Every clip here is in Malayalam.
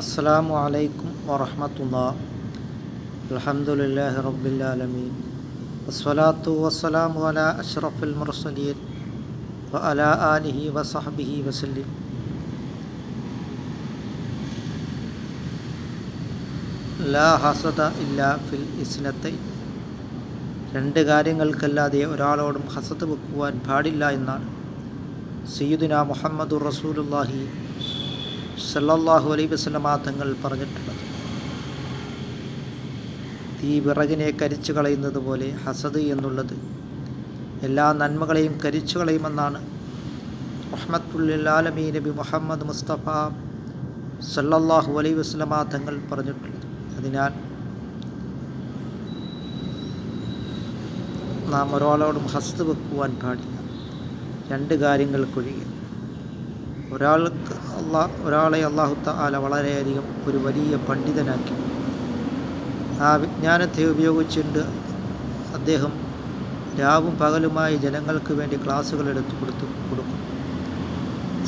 അസ്സാം വലൈക്കും വറഹമത്തുള്ള അലഹമുല്ലാ റബ്ബിലാലമീൻ വസ്സലാത്തു വസ്സലാമു അല അഷ്റഫുൽ മുർസലീൻ വ അല ആലിഹി വസഹബിഹി വസല്ലിം. ലാ ഹസദ ഇല്ലാ ഫിൽ ഇസ്നത്തെ രണ്ട് കാര്യങ്ങൾക്കല്ലാതെ ഒരാളോടും ഹസത്ത് വെക്കുവാൻ പാടില്ല എന്നാണ്. സയ്യിദുന മുഹമ്മദുർ റസൂലുള്ളാഹി സല്ലല്ലാഹു അലൈ വസല്ലമ തങ്ങൾ പറഞ്ഞിട്ടുള്ളത്. തീ വിറകിനെ കരിച്ചു കളയുന്നത് പോലെ ഹസദ് എന്നുള്ളത് എല്ലാ നന്മകളെയും കരിച്ചു കളയുമെന്നാണ് റഹ്മത്തുല്ലാലമീ നബി മുഹമ്മദ് മുസ്തഫ സല്ലല്ലാഹു അലൈ വസല്ലമ തങ്ങൾ പറഞ്ഞിട്ടുള്ളത്. അതിനാൽ നാം ഒരാളോടും ഹസ്ത് വെക്കുവാൻ പാടില്ല. രണ്ട് കാര്യങ്ങൾക്കൊഴികെ ഒരാൾക്ക് അള്ളാ ഒരാളെ അള്ളാഹു താല വളരെയധികം ഒരു വലിയ പണ്ഡിതനാക്കി. ആ വിജ്ഞാനത്തെ ഉപയോഗിച്ചുകൊണ്ട് അദ്ദേഹം രാവും പകലുമായി ജനങ്ങൾക്ക് വേണ്ടി ക്ലാസ്സുകൾ എടുത്തു കൊടുത്തു കൊടുക്കും.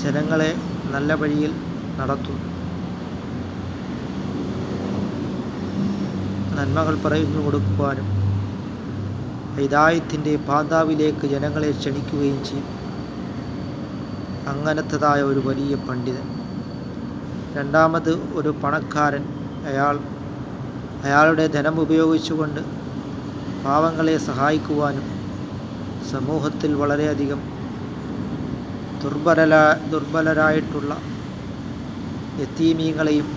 ജനങ്ങളെ നല്ല വഴിയിൽ നടത്തും. നന്മകൾ പറഞ്ഞു കൊടുക്കുവാനും ഹിതായത്തിന്റെ പാതാവിലേക്ക് ജനങ്ങളെ ക്ഷണിക്കുകയും ചെയ്യും. അങ്ങനത്തതായ ഒരു വലിയ പണ്ഡിതൻ. രണ്ടാമത് ഒരു പണക്കാരൻ. അയാൾ അയാളുടെ ധനം ഉപയോഗിച്ചുകൊണ്ട് പാവങ്ങളെ സഹായിക്കുവാനും സമൂഹത്തിൽ വളരെയധികം ദുർബല ദുർബലരായിട്ടുള്ള എത്തീമീങ്ങളെയും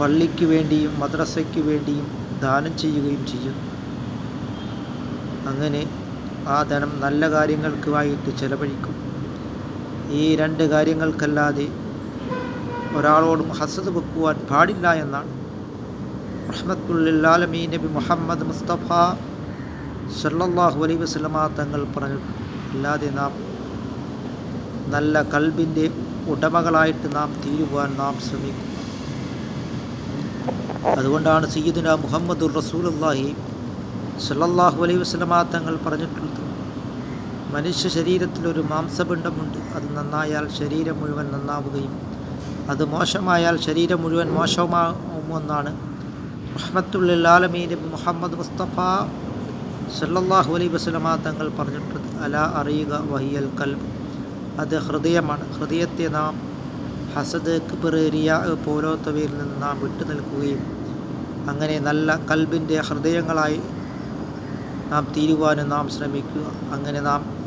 പള്ളിക്ക് വേണ്ടിയും മദ്രസയ്ക്ക് വേണ്ടിയും ദാനം ചെയ്യുകയും ചെയ്യുന്നു അങ്ങനെ ആ ധനം നല്ല കാര്യങ്ങൾക്കുമായിട്ട് ചെലവഴിക്കും. ഈ രണ്ട് കാര്യങ്ങൾക്കല്ലാതെ ഒരാളോടും ഹസദ് വെക്കുവാൻ പാടില്ല എന്നാണ്. റഹ്മത്തുല്ലാലമീ നബി മുഹമ്മദ് മുസ്തഫ സല്ലാഹു അലൈ വസല്ലമ തങ്ങൾ പറഞ്ഞു അല്ലാതെ നാം നല്ല കൽബിന്റെ ഉടമകളായിട്ട് നാം തീരുവാൻ നാം ശ്രമിക്കും. അതുകൊണ്ടാണ് സയ്യിദുന മുഹമ്മദുർ റസൂലുള്ളാഹി സല്ലാഹു അലൈ വസല്ലമ തങ്ങൾ പറഞ്ഞിട്ടുള്ളത്. മനുഷ്യ ശരീരത്തിലൊരു മാംസപിണ്ഡമുണ്ട്. അത് നന്നായാൽ ശരീരം മുഴുവൻ നന്നാവുകയും അത് മോശമായാൽ ശരീരം മുഴുവൻ മോശമാവുമെന്നാണ് റഹ്മത്തുല്ലാലമീൻ മുഹമ്മദ് മുസ്തഫ സല്ലല്ലാഹു അലൈഹി വസ്ലമ തങ്ങൾ പറഞ്ഞിട്ടുണ്ട്. അല അറിയുക വഹിയൽ കൽബ്. അത് ഹൃദയമാണ്. ഹൃദയത്തെ നാം ഹസദ് കിബറിയ പോലോത്തവയിൽ നിന്ന് നാം വിട്ടു നിൽക്കുകയും അങ്ങനെ നല്ല കൽബിന്റെ ഹൃദയങ്ങളായി നാം തീരുവാനും നാം ശ്രമിക്കുക. അങ്ങനെ നാം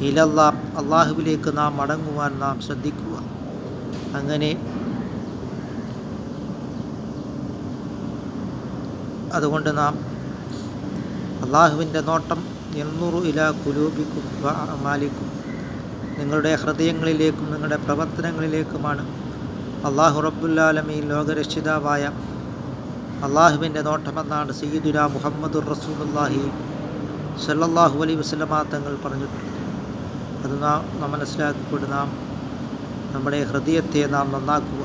ഇലല്ലാ അള്ളാഹുവിലേക്ക് നാം മടങ്ങുവാൻ നാം ശ്രദ്ധിക്കുക. അങ്ങനെ അതുകൊണ്ട് നാം അള്ളാഹുവിന്റെ നോട്ടം എണ്ണൂറു ഇല കുലൂബിക്കും മാലിക്കും. നിങ്ങളുടെ ഹൃദയങ്ങളിലേക്കും നിങ്ങളുടെ പ്രവർത്തനങ്ങളിലേക്കുമാണ് അള്ളാഹു റബ്ബുല്ലാലമീൻ ലോകരക്ഷിതാവായ അള്ളാഹുവിന്റെ നോട്ടമെന്നാണ് സയ്യിദുല മുഹമ്മദുർ റസൂലുള്ളാഹി സല്ലല്ലാഹു അലൈ വസ്ലമാ തങ്ങൾ പറഞ്ഞിട്ടുള്ളത്. അത് നാം നാം മനസ്സിലാക്കിക്കൊണ്ട് നാം നമ്മുടെ ഹൃദയത്തെ നാം നന്നാക്കുക.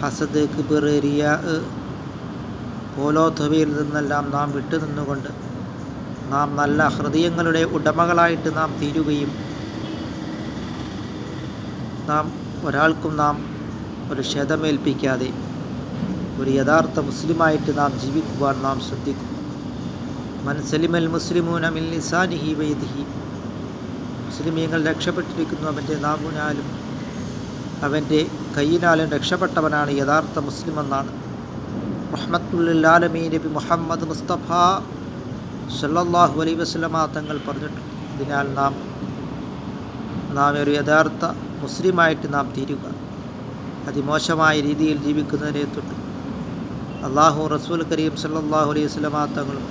ഹസദ് കിബിർ റിയ പോലോധവയിൽ നിന്നെല്ലാം നാം വിട്ടുനിന്നുകൊണ്ട് നാം നല്ല ഹൃദയങ്ങളുടെ ഉടമകളായിട്ട് നാം തീരുകയും നാം ഒരാൾക്കും നാം ഒരു ക്ഷതമേൽപ്പിക്കാതെ ഒരു യഥാർത്ഥ മുസ്ലിമായിട്ട് നാം ജീവിക്കുവാൻ നാം ശ്രദ്ധിക്കും മൻസലിമൽ മുസ്ലിമൂന മിൽ നിസാനിഹി വൈദിഹി. മുസ്ലിമീങ്ങൾ രക്ഷപ്പെട്ടിരിക്കുന്നു അവന്റെ നാമുനാലും അവന്റെ കയ്യിനാലും രക്ഷപ്പെട്ടവനാണ് യഥാർത്ഥ മുസ്ലിം എന്നാണ്. റഹ്മത്തുല്ലാലമീ നബി മുഹമ്മദ് മുസ്തഫ സല്ലാഹു അലൈ വസല്ലമ തങ്ങൾ പറഞ്ഞിട്ടുണ്ട്. അതിനാൽ നാം നാം ഒരു യഥാർത്ഥ മുസ്ലിമായിട്ട് നാം തീരുക. അതിമോശമായ രീതിയിൽ ജീവിക്കുന്നതിനെ തൊട്ട്. അള്ളാഹു റസൂൽ കരീം സല്ലാഹു അലൈഹി വസല്ലമ തങ്ങളും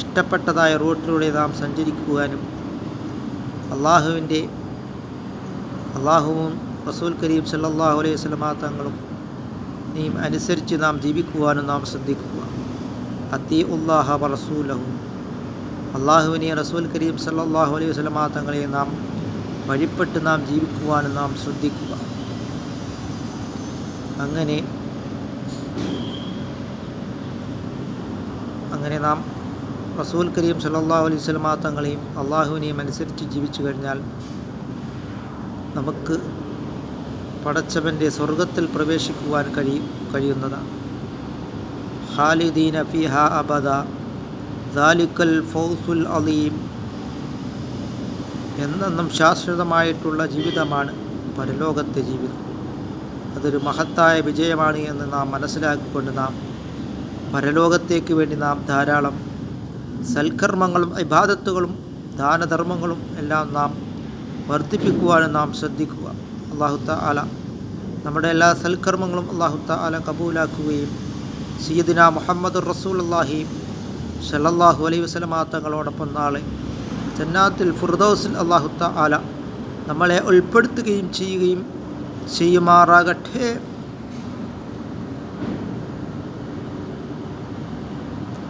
ഇഷ്ടപ്പെട്ടതായ റൂട്ടിലൂടെ നാം സഞ്ചരിക്കുവാനും അള്ളാഹുവിന്റെ അള്ളാഹുവും റസൂൽ കരീം സല്ലാഹു അലൈഹി വസല്ലമ തങ്ങളും നീ അനുസരിച്ച് നാം ജീവിക്കുവാനും നാം ശ്രദ്ധിക്കുക. അത്തി ഉല്ലാഹ റസൂലഹു. അള്ളാഹുവിനെ റസൂൽ കരീം സല്ലാഹു അലൈഹി വസല്ലമ തങ്ങളെ നാം വഴിപ്പെട്ട് നാം ജീവിക്കുവാനും നാം ശ്രദ്ധിക്കുക. അങ്ങനെ അങ്ങനെ നാം റസൂൽ കരീം സല്ലല്ലാഹു അലൈഹി വസല്ലമ തങ്ങളെയും അള്ളാഹുവിനെയും അനുസരിച്ച് ജീവിച്ചു കഴിഞ്ഞാൽ നമുക്ക് പടച്ചവന്റെ സ്വർഗത്തിൽ പ്രവേശിക്കുവാൻ കഴിയും കഴിയുന്നതാണ്. ഖാലിദീന ഫിഹ അബദ ദാലിക്കൽ ഫൗസുൽ അലീം എന്നെന്നും ശാശ്വതമായിട്ടുള്ള ജീവിതമാണ് പരലോകത്തെ ജീവിതം. അതൊരു മഹത്തായ വിജയമാണ് എന്ന് നാം മനസ്സിലാക്കിക്കൊണ്ട് നാം പരലോകത്തേക്ക് വേണ്ടി നാം ധാരാളം സൽക്കർമ്മങ്ങളും ഇബാദത്തുകളും ദാനധർമ്മങ്ങളും എല്ലാം നാം വർദ്ധിപ്പിക്കുവാനും നാം ശ്രദ്ധിക്കുക. അള്ളാഹുത്ത ആല നമ്മുടെ എല്ലാ സൽക്കർമ്മങ്ങളും അള്ളാഹുത്ത ആല കബൂലാക്കുകയും സീദിന മുഹമ്മദ് റസൂൽ അള്ളാഹി സലല്ലാഹു അലൈ വസല്ലമ തങ്ങളോടൊപ്പം നാളെ ജന്നാത്തിൽ ഫുർദൗസിൽ അള്ളാഹുത്ത ആല നമ്മളെ ഉൾപ്പെടുത്തുകയും ചെയ്യുകയും ചെയ്യുമാറാകട്ടെ.